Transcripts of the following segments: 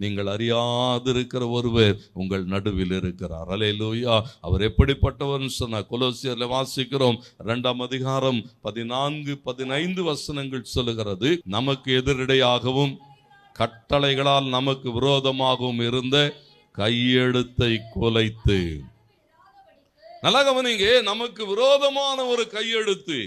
நீங்கள் அறியாதிருக்கிற ஒருவர் உங்கள் நடுவில் இருக்கிறார். லூயா அவர் எப்படிப்பட்டவர் சொன்ன கொலோசியர்ல வாசிக்கிறோம். இரண்டாம் அதிகாரம் பதினான்கு பதினைந்து வசனங்கள் சொல்லுகிறது நமக்கு எதிரிடையாகவும் கட்டளைகளால் நமக்கு விரோதமாகவும் இருந்த கையெழுத்தை குலைத்து. நல்லா கவனிங்க நமக்கு விரோதமான ஒரு கையெழுத்து.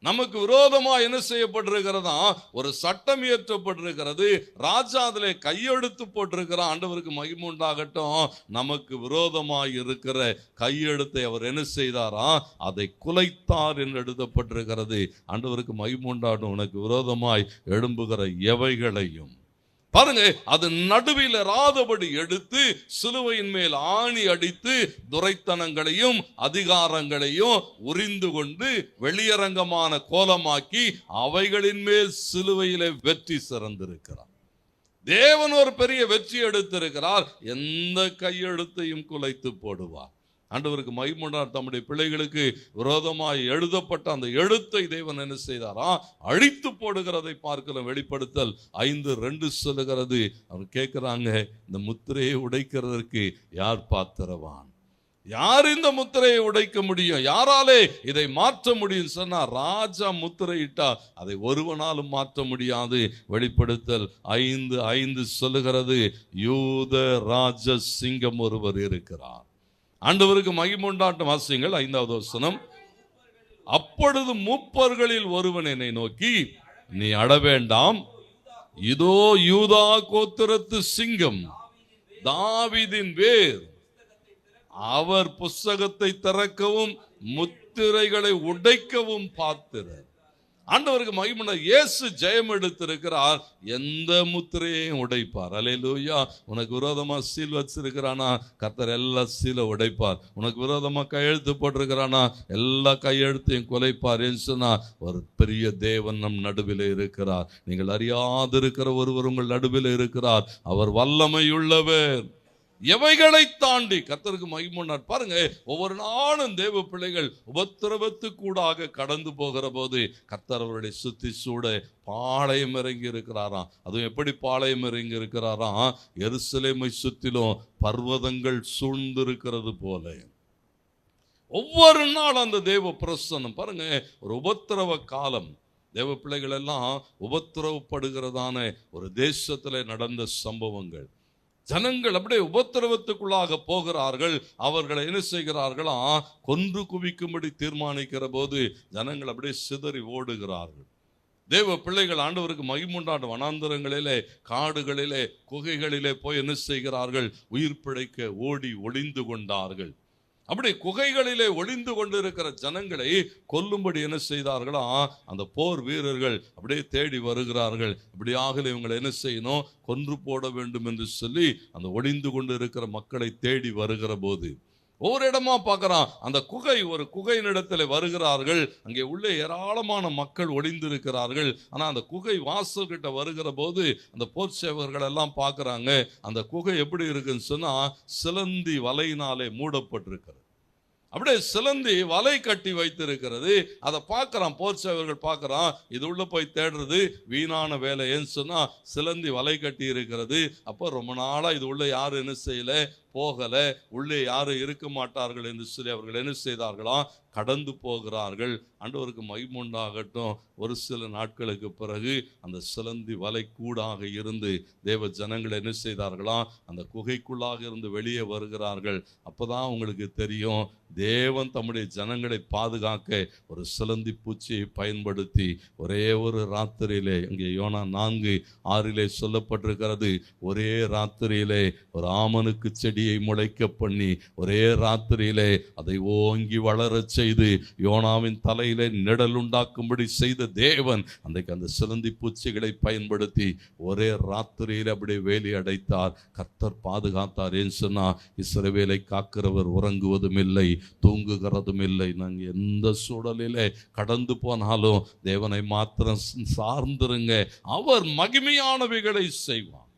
நமக்கு விரோதமா என்ன செய்யப்பட்டிருக்கிறதா? ஒரு சட்டம் இயற்றப்பட்டிருக்கிறது. ராஜா அதில் கையெழுத்து போட்டிருக்கிற ஆண்டவருக்கு மகிமை உண்டாகட்டும். நமக்கு விரோதமாய் இருக்கிற கையெழுத்தை அவர் என்ன செய்தாரா? அதை குலைத்தார் என்று எழுதப்பட்டிருக்கிறது. ஆண்டவருக்கு மகிமை உண்டாகட்டும். உனக்கு விரோதமாய் எழும்புகிற எவைகளையும். பாருங்க அது நடுவில் ராதபடி எடுத்து சிலுவையின் மேல் ஆணி அடித்து துரைத்தனங்களையும் அதிகாரங்களையும் உறிந்து கொண்டு வெளியரங்கமான கோலமாக்கி அவைகளின் மேல் சிலுவையிலே வெற்றி சிறந்திருக்கிறார். தேவன் ஒரு பெரிய வெற்றி எடுத்திருக்கிறார். எந்த கையெழுத்தையும் குலைத்து போடுவார். ஆண்டவருக்கு மகிமுண்டார் தம்முடைய பிள்ளைகளுக்கு விரோதமாய் எழுதப்பட்ட அந்த எழுத்தை தேவன் என்ன செய்தாரா? அழித்து போடுகிறதை பார்க்கிற வெளிப்படுத்தல். ஐந்து ரெண்டு சொல்லுகிறது. அவர் கேட்குறாங்க இந்த முத்திரையை உடைக்கிறதற்கு யார் பாத்திரவான்? யார் இந்த முத்திரையை உடைக்க முடியும்? யாராலே இதை மாற்ற முடியும் சொன்னா ராஜா முத்திரையிட்டா அதை ஒருவனாலும் மாற்ற முடியாது. வெளிப்படுத்தல் ஐந்து ஐந்து சொல்லுகிறது. யூத ராஜ சிங்கம் ஒருவர் இருக்கிறார். ஆண்டவருக்கு மகிமுண்டாட்டம் வாசியங்கள் ஐந்தாவது வசனம். அப்பொழுது மூப்பர்களில் ஒருவன் என்னை நோக்கி நீ அட வேண்டாம் இதோ யூதா கோத்திரத்து சிங்கம் தாவிதின் வேர். அவர் புஸ்தகத்தை திறக்கவும் முத்திரைகளை உடைக்கவும் பார்த்தினர் ஆண்டவருக்கு மகிமன இயேசு ஜெயம் எடுத்திருக்கிறார் எந்த முத்திரையும் உடைப்பார். அலையிலூயா உனக்கு விரோதமாக சீல் வச்சிருக்கிறானா? கர்த்தர் எல்லா சீலை உடைப்பார். உனக்கு விரோதமாக கையெழுத்து போட்டிருக்கிறானா? எல்லா கையெழுத்தையும் குலைப்பார் என்று சொன்னா ஒரு பெரிய தேவன் நம் நடுவில் இருக்கிறார். நீங்கள் அறியாதிருக்கிற ஒருவர் உங்கள் நடுவில் இருக்கிறார். அவர் வல்லமையுள்ளவர். எவைகளை தாண்டி கத்தருக்கு மகிமுன்னார் பாருங்க ஒவ்வொரு நாளும் தேவ பிள்ளைகள் உபத்திரவத்துக்கூடாக கடந்து போகிற போது கத்தர் அவருடைய சுத்தி சூட பாளையம் இறங்கி இருக்கிறாராம். அதுவும் எப்படி பாளையம் இறங்கி இருக்கிறாராம்? எருசலேமை சுத்திலும் பர்வதங்கள் சூழ்ந்திருக்கிறது போல. ஒவ்வொரு நாள் அந்த தேவ பிரசனம் பாருங்க ஒரு உபத்திரவ காலம். தேவ பிள்ளைகள் எல்லாம் உபத்திரவப்படுகிறதான ஒரு தேசத்தில் நடந்த சம்பவங்கள். ஜனங்கள் அப்படியே உபத்திரவத்துக்குள்ளாக போகிறார்கள். அவர்களை என்ன செய்கிறார்களா? கொன்று குவிக்கும்படி தீர்மானிக்கிற போது ஜனங்கள் அப்படியே சிதறி ஓடுகிறார்கள். தேவ பிள்ளைகள் ஆண்டவருக்கு மகிமுண்டாண்ட வனாந்தரங்களிலே காடுகளிலே குகைகளிலே போய் என்ன செய்கிறார்கள்? உயிர் பிழைக்க ஓடி ஒளிந்து கொண்டார்கள். அப்படி குகைகளிலே ஒளிந்து கொண்டிருக்கிற ஜனங்களை கொல்லும்படி என்ன செய்தார்களா? அந்த போர் வீரர்கள் அப்படியே தேடி வருகிறார்கள். இப்படியாக இவங்களை என்ன செய்யணும்? கொன்று போட வேண்டும் என்று சொல்லி அந்த ஒளிந்து கொண்டு இருக்கிற மக்களை தேடி வருகிற போது ஒவ்வொரு இடமா பார்க்குறான். அந்த குகை ஒரு குகையினிடத்தில் வருகிறார்கள். அங்கே உள்ளே ஏராளமான மக்கள் ஒளிந்திருக்கிறார்கள் ஆனால் அந்த குகை வாசல் கிட்ட வருகிற போது அந்த போர் சேவகர்கள் எல்லாம் பார்க்குறாங்க அந்த குகை எப்படி இருக்குன்னு சொன்னால் சிலந்தி வலையினாலே மூடப்பட்டிருக்கிறது. அப்படியே சிலந்தி வலை கட்டி வைத்திருக்கிறது. அதை பார்க்குறான் போர் சேவர்கள் பார்க்கறான் இது உள்ளே போய் தேடுறது வீணான வேலை ஏன்னு சொன்னால் சிலந்தி வலை கட்டி இருக்கிறது. அப்போ ரொம்ப நாளாக இது உள்ளே யாரும் என்ன செய்யல போகல உள்ளே யாரும் இருக்க மாட்டார்கள் என்று சொல்லி அவர்கள் என்ன செய்தார்களாம்? கடந்து போகிறார்கள். ஆண்டவருக்கு மைமுண்டாகட்டும் ஒரு சில நாட்களுக்கு பிறகு அந்த சிலந்தி வலை கூடாக இருந்து தேவ ஜனங்கள் என்ன செய்தார்களாம்? அந்த குகைக்குள்ளாக இருந்து வெளியே வருகிறார்கள். அப்பதான் உங்களுக்கு தெரியும் தேவன் தம்முடைய ஜனங்களை பாதுகாக்க ஒரு சிலந்தி பூச்சியை பயன்படுத்தி ஒரே ஒரு ராத்திரியிலே இங்கே யோனா நான்கு ஆறிலே சொல்லப்பட்டிருக்கிறது ஒரே ராத்திரியிலே ஒரு ஆமனுக்கு செடி செடியை முளைக்க பண்ணி ஒரே ராத்திரியிலே அதை ஓங்கி வளரச் செய்து யோனாவின் தலையிலே நிழல் உண்டாக்கும்படி செய்த தேவன் அன்றைக்கு அந்த சிலந்தி பூச்சிகளை பயன்படுத்தி ஒரே ராத்திரியில் அப்படி வேலி அடைத்தார். கர்த்தர் பாதுகாத்தார். ஏன் சொன்னா இஸ்ரவேலை காக்கிறவர் உறங்குவதும் இல்லை தூங்குகிறதும் இல்லை நாங்கள் எந்த சூழலிலே கடந்து போனாலும் தேவனை மாத்திரம் சார்ந்திருங்க. அவர் மகிமையானவைகளை செய்வார்.